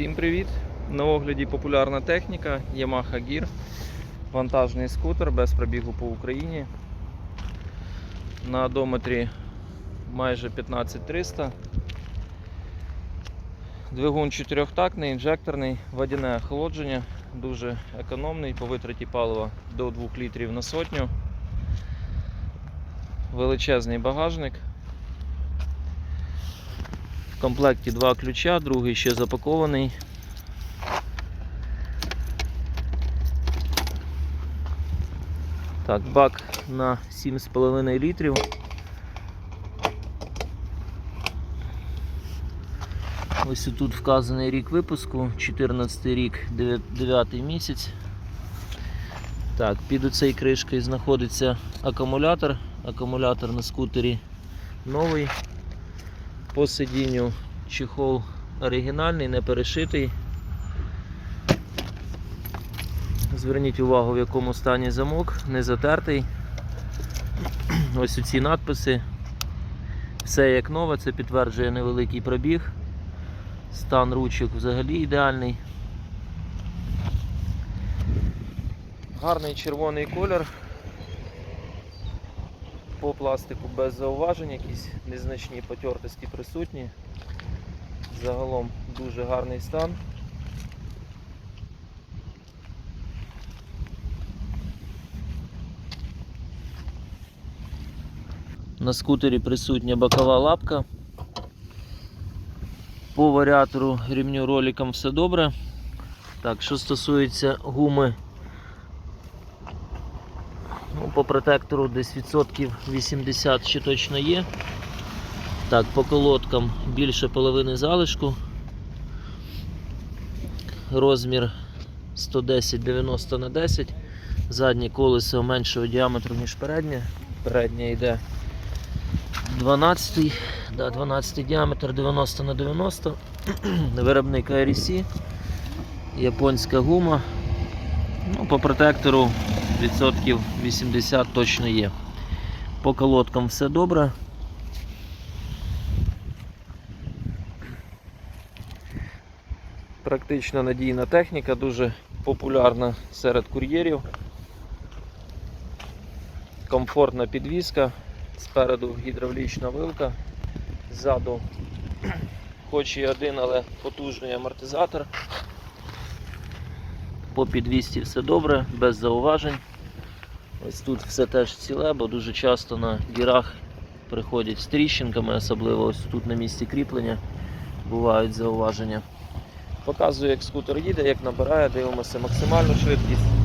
Всім привіт! На огляді популярна техніка Yamaha Gear. Вантажний скутер без пробігу по Україні. На одометрі майже 15300. Двигун чотирьохтактний, інжекторний, водяне охолодження, дуже економний по витраті палива до 2 літрів на сотню. Величезний багажник. В комплекті два ключа, другий ще запакований. Так, бак на 7,5 літрів. Ось тут вказаний рік випуску, 14 рік, 9 місяць. Так, під оцей кришкою знаходиться акумулятор. Акумулятор на скутері новий. По сидінню чехол оригінальний, не перешитий. Зверніть увагу, в якому стані замок, не затертий. Ось ці надписи. Все як нове, це підтверджує невеликий пробіг. Стан ручок взагалі ідеальний. Гарний червоний колір. По пластику без зауважень, якісь незначні потертості присутні. Загалом дуже гарний стан. На скутері присутня бокова лапка. По варіатору рівню роликам все добре. Так, що стосується гуми, по протектору десь відсотків 80 ще точно є. Так, по колодкам більше половини залишку. Розмір 110-90 на 10. Заднє колесо меншого діаметру, ніж переднє. Переднє йде 12, да, 12 діаметр 90 на 90. Виробник RC. Японська гума. Ну, по протектору відсотків 80 точно є. По колодкам все добре. Практично надійна техніка, дуже популярна серед кур'єрів. Комфортна підвізка, спереду гідравлічна вилка, ззаду хоч і один, але потужний амортизатор. По підвісті все добре, без зауважень. Ось тут все теж ціле, бо дуже часто на дірах приходять з тріщинками, особливо ось тут на місці кріплення бувають зауваження. Показую, як скутер їде, як набирає, дивимося максимальну швидкість.